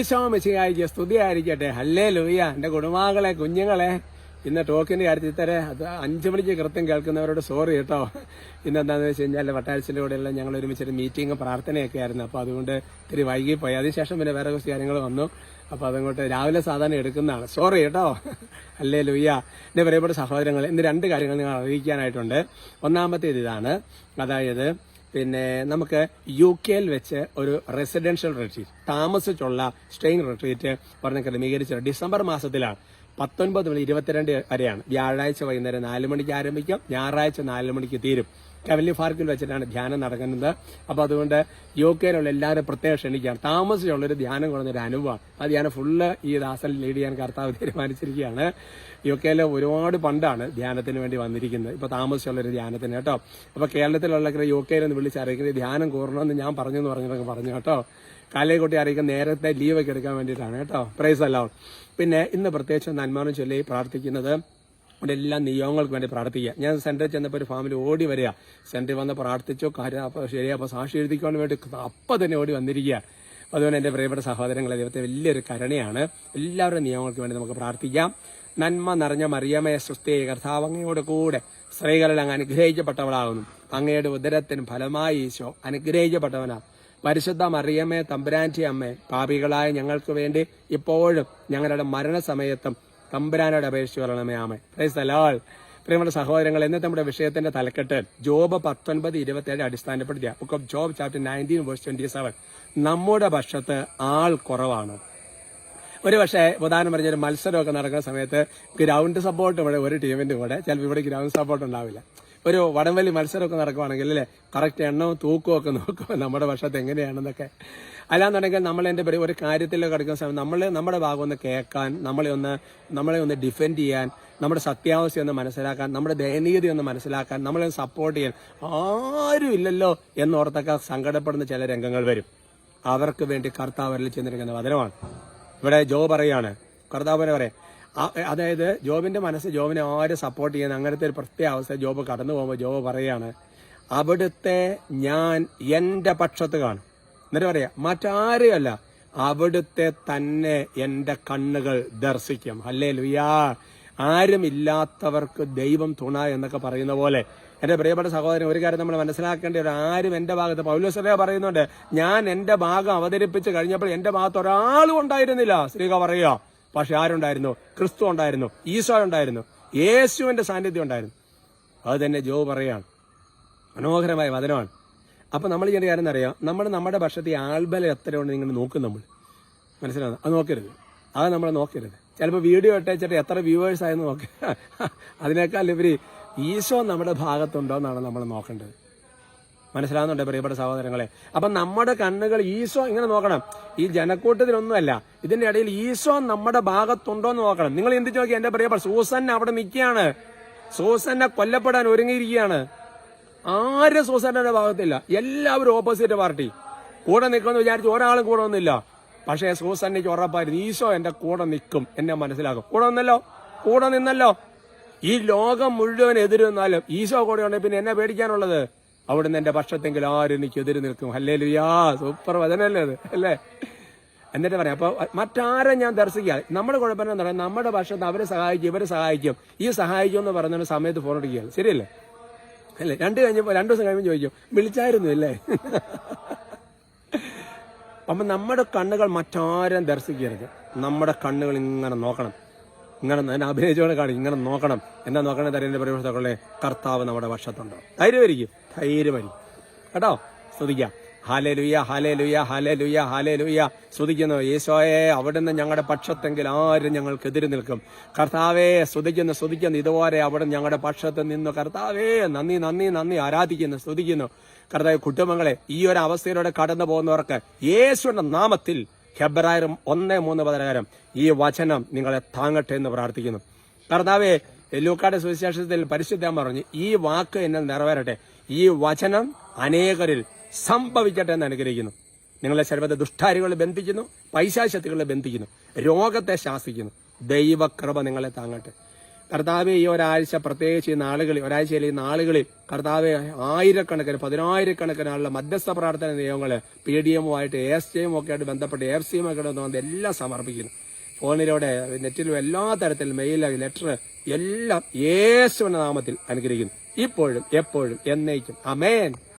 ഈശോമിശിഹായിക്ക് സ്തുതിയായിരിക്കട്ടെ. ഹല്ലേ ലൂയ എന്റെ കുടുംബാംഗങ്ങളെ കുഞ്ഞുങ്ങളെ ഇന്ന് ടോക്കിന്റെ കാര്യത്തിൽ തരെ അത് അഞ്ചു മണിക്ക് കൃത്യം കേൾക്കുന്നവരോട് സോറി കേട്ടോ. ഇന്നെന്താന്ന് വെച്ച് കഴിഞ്ഞാൽ വട്ടാഴ്ചയുടെ കൂടെയുള്ള ഞങ്ങൾ ഒരുമിച്ചൊരു മീറ്റിംഗ് പ്രാർത്ഥനയൊക്കെ ആയിരുന്നു. അപ്പോൾ അതുകൊണ്ട് ഇത്തിരി വൈകിപ്പോയി. അതിനുശേഷം പിന്നെ വേറെ കുറച്ച് കാര്യങ്ങൾ വന്നു. അപ്പോൾ അതങ്ങോട്ട് രാവിലെ സാധാരണ എടുക്കുന്നതാണ്. സോറി കേട്ടോ. അല്ലേ ലൂയ്യ എന്റെ പ്രിയപ്പെട്ട സഹോദരങ്ങൾ ഇന്ന് രണ്ട് കാര്യങ്ങൾ നിങ്ങൾ അറിയിക്കാനായിട്ടുണ്ട്. ഒന്നാമത്തേത് ഇതാണ്. അതായത് പിന്നെ നമുക്ക് യു കെയിൽ വെച്ച് ഒരു റെസിഡൻഷ്യൽ റിട്രീറ്റ് താമസിച്ചുള്ള സ്ട്രെയിൻ റിട്രീറ്റ് പറഞ്ഞ് ക്രമീകരിച്ചത് ഡിസംബർ മാസത്തിലാണ്. പത്തൊൻപത് മണി ഇരുപത്തിരണ്ട് വരെയാണ്. വ്യാഴാഴ്ച വൈകുന്നേരം നാല് മണിക്ക് ആരംഭിക്കാം. ഞായറാഴ്ച നാല് മണിക്ക് തീരും. കവലി പാർക്കിൽ വെച്ചിട്ടാണ് ധ്യാനം നടക്കുന്നത്. അപ്പോൾ അതുകൊണ്ട് യു കെയിലുള്ള എല്ലാവരും പ്രത്യേകം ക്ഷണിക്കുകയാണ്. താമസിച്ചുള്ളൊരു ധ്യാനം കുറഞ്ഞൊരു അനുഭവമാണ്. ആ ധ്യാനം ഫുള്ള് ഈ ദാസൻ ലീഡ് ചെയ്യാൻ കർത്താവ് തീരുമാനിച്ചിരിക്കുകയാണ്. യു കെയിലെ ഒരുപാട് പണ്ടാണ് ധ്യാനത്തിന് വേണ്ടി വന്നിരിക്കുന്നത്. ഇപ്പോൾ താമസിച്ചുള്ളൊരു ധ്യാനത്തിന് കേട്ടോ. അപ്പോൾ കേരളത്തിലുള്ള യു കെയിൽ ഒന്ന് വിളിച്ചറിയിക്കുന്നത് ധ്യാനം കൂറണമെന്ന് ഞാൻ പറഞ്ഞു എന്ന് പറഞ്ഞു പറഞ്ഞു കേട്ടോ കാലേക്കുട്ടി അറിയിക്കാൻ നേരത്തെ ലീവൊക്കെ എടുക്കാൻ വേണ്ടിയിട്ടാണ് കേട്ടോ. പ്രൈസ് അല്ലോ പിന്നെ ഇന്ന് പ്രത്യേകിച്ച് നന്മാനം ചൊല്ലി പ്രാർത്ഥിക്കുന്നത് അവിടെ എല്ലാ നിയോഗങ്ങൾക്ക് വേണ്ടി പ്രാർത്ഥിക്കുക. ഞാൻ സെന്ററിൽ ചെന്നപ്പോൾ ഒരു ഫാമിലി ഓടി വരിക. സെന്ററിൽ വന്ന് പ്രാർത്ഥിച്ചോ കാര്യം അപ്പോൾ ശരി അപ്പോൾ സാക്ഷി എഴുതിക്കാൻ വേണ്ടി അപ്പം തന്നെ ഓടി വന്നിരിക്കുക. അതുപോലെ എന്റെ പ്രിയപ്പെട്ട സഹോദരങ്ങളെ ദൈവത്തെ വലിയൊരു കരുണയാണ്. എല്ലാവരുടെ നിയമങ്ങൾക്ക് വേണ്ടി നമുക്ക് പ്രാർത്ഥിക്കാം. നന്മ നിറഞ്ഞ മറിയമയ സൃഷ്ടിയെ കർത്താവ് അങ്ങയോട് കൂടെ സ്ത്രീകളിൽ അങ്ങ് അനുഗ്രഹിക്കപ്പെട്ടവളാകുന്നു. അങ്ങയുടെ ഉദരത്തിന് ഫലമായി ഈശോ അനുഗ്രഹിക്കപ്പെട്ടവനാണ് പരിശുദ്ധ മറിയമ്മേ തമ്പുരാന്റി അമ്മേ പാപികളായ ഞങ്ങൾക്ക് വേണ്ടി ഇപ്പോഴും ഞങ്ങളുടെ മരണസമയത്തും തമ്പുരാനോട് അപേക്ഷിച്ച് പറയണമേ ആമേ പ്രൈസ് അലാൾ പ്രിയമുള്ള സഹോദരങ്ങൾ എന്നിട്ട് നമ്മുടെ വിഷയത്തിന്റെ തലക്കെട്ട് ജോബ് പത്തൊൻപത് ഇരുപത്തിയേഴ് അടിസ്ഥാനപ്പെടുത്തിയ book of Job chapter nineteen verse twenty seven നമ്മുടെ പക്ഷത്ത് ആൾ കുറവാണ്. ഒരു പക്ഷേ ഉദാഹരണം പറഞ്ഞൊരു മത്സരമൊക്കെ നടക്കുന്ന സമയത്ത് ഗ്രൗണ്ട് സപ്പോർട്ട് ഇവിടെ ഒരു ടീമിന്റെ കൂടെ. ചിലപ്പോൾ ഇവിടെ ഗ്രൗണ്ട് സപ്പോർട്ട് ഉണ്ടാവില്ല. ഒരു വടംവലി മത്സരമൊക്കെ നടക്കുവാണെങ്കിൽ അല്ലേ? കറക്റ്റ് എണ്ണവും തൂക്കവും ഒക്കെ നോക്കും നമ്മുടെ വർഷത്തെ എങ്ങനെയാണെന്നൊക്കെ. അല്ലാന്നുണ്ടെങ്കിൽ നമ്മൾ എന്റെ പേര് ഒരു കാര്യത്തിലൊക്കെ കിടക്കുന്ന സമയം നമ്മൾ നമ്മുടെ ഭാഗം ഒന്ന് കേൾക്കാൻ നമ്മളെ ഒന്ന് നമ്മളെ ഒന്ന് ഡിഫെൻഡ് ചെയ്യാൻ നമ്മുടെ സത്യാവസ്ഥ ഒന്ന് മനസ്സിലാക്കാൻ നമ്മുടെ ദയനീയത ഒന്ന് മനസ്സിലാക്കാൻ നമ്മളെ സപ്പോർട്ട് ചെയ്യാൻ ആരും ഇല്ലല്ലോ എന്നോർത്തൊക്കെ സങ്കടപ്പെടുന്ന ചില രംഗങ്ങൾ വരും. അവർക്ക് വേണ്ടി കർത്താവരിൽ ചെന്നിരിക്കുന്ന വചനമാണ്. ഇവിടെ ജോ പറയാണ് കർത്താവ് പറയാം അതായത് ജോബിന്റെ മനസ്സ് ജോബിനെ ആരെ സപ്പോർട്ട് ചെയ്യുന്ന അങ്ങനത്തെ ഒരു പ്രത്യേക അവസ്ഥ ജോബ് കടന്നു പോകുമ്പോൾ ജോബ് പറയാണ് അവിടുത്തെ ഞാൻ എന്റെ പക്ഷത്ത് കാണും. എന്നിട്ട് പറയാ മറ്റാരെയല്ല അവിടുത്തെ തന്നെ എന്റെ കണ്ണുകൾ ദർശിക്കും. അല്ലേ ലുയാ ആരുമില്ലാത്തവർക്ക് ദൈവം തുണ എന്നൊക്കെ പറയുന്ന പോലെ. എന്റെ പ്രിയപ്പെട്ട സഹോദരൻ ഒരു കാര്യം നമ്മൾ മനസ്സിലാക്കേണ്ട ഒരു ആരും എന്റെ ഭാഗത്ത് പൗലോസഭ പറയുന്നുണ്ട് ഞാൻ എന്റെ ഭാഗം അവതരിപ്പിച്ച് കഴിഞ്ഞപ്പോൾ എന്റെ ഭാഗത്ത് ഒരാളും ഉണ്ടായിരുന്നില്ല. സ്ത്രീക പറയുക പക്ഷെ ആരുണ്ടായിരുന്നു? ക്രിസ്തു ഉണ്ടായിരുന്നു. ഈശോ ഉണ്ടായിരുന്നു. യേശുവിന്റെ സാന്നിധ്യം ഉണ്ടായിരുന്നു. അത് തന്നെ ജോ പറയാണ് മനോഹരമായ വചനമാണ്. അപ്പൊ നമ്മൾ ചെയ്യേണ്ട കാര്യം അറിയാം? നമ്മൾ നമ്മുടെ ഭക്ഷണത്തിൽ ആൾബലം എത്രയുണ്ട് നിങ്ങൾ നോക്കും നമ്മൾ. മനസ്സിലാവുന്നു അത് നോക്കരുത്. അത് നമ്മൾ നോക്കരുത്. ചിലപ്പോൾ വീഡിയോ ഇട്ടേച്ചിട്ട് എത്ര വ്യൂവേഴ്സ് ആയെന്ന് നോക്കുക അതിനേക്കാൾ ഇവർ ഈശോ നമ്മുടെ ഭാഗത്തുണ്ടോ എന്നാണ് നമ്മൾ നോക്കേണ്ടത്. മനസ്സിലാവുന്നുണ്ട് പ്രിയപ്പെട്ട സഹോദരങ്ങളെ? അപ്പൊ നമ്മുടെ കണ്ണുകൾ ഈശോ ഇങ്ങനെ നോക്കണം. ഈ ജനക്കൂട്ടത്തിലൊന്നുമല്ല. ഇതിന്റെ ഇടയിൽ ഈശോ നമ്മുടെ ഭാഗത്തുണ്ടോ എന്ന് നോക്കണം. നിങ്ങൾ എന്തിച്ചു നോക്കി എന്റെ പ്രിയപ്പെട്ട സൂസൻ അവിടെ നിൽക്കുകയാണ്. സൂസനെ കൊല്ലപ്പെടാൻ ഒരുങ്ങിയിരിക്കുകയാണ്. ആരും സൂസന്റെ ഭാഗത്തില്ല. എല്ലാവരും ഓപ്പോസിറ്റ് പാർട്ടി കൂടെ നിൽക്കുമെന്ന് വിചാരിച്ചു ഒരാളും കൂടെ ഒന്നുമില്ല. പക്ഷേ സൂസന്നയ്ക്ക് ഉറപ്പായിരുന്നു ഈശോ എന്റെ കൂടെ നിൽക്കും. എന്നെ മനസ്സിലാക്കും. കൂടെ നിന്നല്ലോ? കൂടെ നിന്നല്ലോ? ഈ ലോകം മുഴുവൻ എതിരുന്നാലും ഈശോ കൂടെ ഉണ്ടെങ്കിൽ പിന്നെ എന്നെ പേടിക്കാനുള്ളത്? അവിടുന്ന് എന്റെ പക്ഷത്തെങ്കിൽ ആരും എനിക്ക് എതിര് നിൽക്കും. അല്ലേ ലുയാ സൂപ്പർ വചനല്ലേ അത് അല്ലേ? എന്നിട്ട് പറയാം അപ്പൊ മറ്റാരെ ഞാൻ ദർശിക്കുക നമ്മുടെ കുഴപ്പം എന്താ പറയുക നമ്മുടെ പക്ഷത്ത് അവരെ സഹായിക്കും ഇവരെ സഹായിക്കും. ഈ സഹായിക്കും എന്ന് പറഞ്ഞ സമയത്ത് ഫോൺ അടിക്കുകയാണ് ശരിയല്ലേ? അല്ലേ? രണ്ട് കഴിഞ്ഞപ്പോൾ രണ്ടു ദിവസം കഴിയുമ്പോൾ ചോദിക്കും വിളിച്ചായിരുന്നു അല്ലേ അപ്പം നമ്മുടെ കണ്ണുകൾ മറ്റാരും ദർശിക്കരുത്. നമ്മുടെ കണ്ണുകൾ ഇങ്ങനെ നോക്കണം. ഇങ്ങനെ ഞാൻ അഭിനയിച്ചോടെ കാണും ഇങ്ങനെ നോക്കണം. എന്നാ നോക്കണേ തരേണ്ട പരിവർത്തകളെ കർത്താവ് നമ്മുടെ വർഷത്തുണ്ട് ധൈര്യമായിരിക്കും. ധൈര്യമായിരിക്കും. കേട്ടോ? ശ്രദ്ധിക്കാം. ഹാലേ ലുയ്യ ഹാലേ ലുയ്യ ഹാലേ ലുയ്യ ഹാലേ ലുയ്യ സ്തുതിക്കുന്നു ഈശോയെ അവിടുന്ന് ഞങ്ങളുടെ പക്ഷത്തെങ്കിൽ ആരും ഞങ്ങൾക്കെതിരെ നിൽക്കും? കർത്താവേ സ്തുതിക്കുന്നു സ്തുതിക്കുന്നു ഇതുപോലെ അവിടെ ഞങ്ങളുടെ പക്ഷത്ത് നിന്ന് കർത്താവേ നന്ദി നന്ദി നന്ദി. ആരാധിക്കുന്നു സ്തുതിക്കുന്നു കർത്താവ് കുടുംബങ്ങളെ ഈ ഒരു അവസ്ഥയിലൂടെ കടന്നു പോകുന്നവർക്ക് യേശുവിന്റെ നാമത്തിൽ ഹെബ്രായരും ഒന്ന് മൂന്ന് പതിനായിരം. ഈ വചനം നിങ്ങളെ താങ്ങട്ടെ എന്ന് പ്രാർത്ഥിക്കുന്നു. കർത്താവെ ലൂക്കാട് സുവിശേഷത്തിൽ പരിശുദ്ധം പറഞ്ഞു ഈ വാക്ക് എന്നെ നിറവേറട്ടെ. ഈ വചനം അനേകരിൽ സംഭവിക്കട്ടെ എന്ന് അനുഗ്രഹിക്കുന്നു. നിങ്ങളെ ശരീരത്തെ ദുഷ്ടാരികളെ ബന്ധിക്കുന്നു പൈശാശക്തികളെ ബന്ധിക്കുന്നു രോഗത്തെ ശാസിക്കുന്നു. ദൈവകൃപ നിങ്ങളെ താങ്ങട്ടെ. കർത്താവ് ഈ ഒരാഴ്ച പ്രത്യേകിച്ച് ഈ നാളുകളിൽ ഒരാഴ്ചയിൽ ഈ നാളുകളിൽ കർത്താവ് ആയിരക്കണക്കിന് പതിനായിരക്കണക്കിന് ആളുടെ മധ്യസ്ഥ പ്രാർത്ഥന നിയമങ്ങൾ പി ഡി എമ്മുമായിട്ട് എസ് ടിയും ഒക്കെ ആയിട്ട് ബന്ധപ്പെട്ട് എഫ് സി എം ഒക്കെ ആയിട്ട് എല്ലാം സമർപ്പിക്കുന്നു. ഫോണിലൂടെ നെറ്റിലും എല്ലാ തരത്തിലും മെയിൽ ലെറ്റർ എല്ലാം യേശുവിന്റെ നാമത്തിൽ അനുഗ്രഹിക്കുന്നു. ഇപ്പോഴും എപ്പോഴും എന്നേക്കും. അമേൻ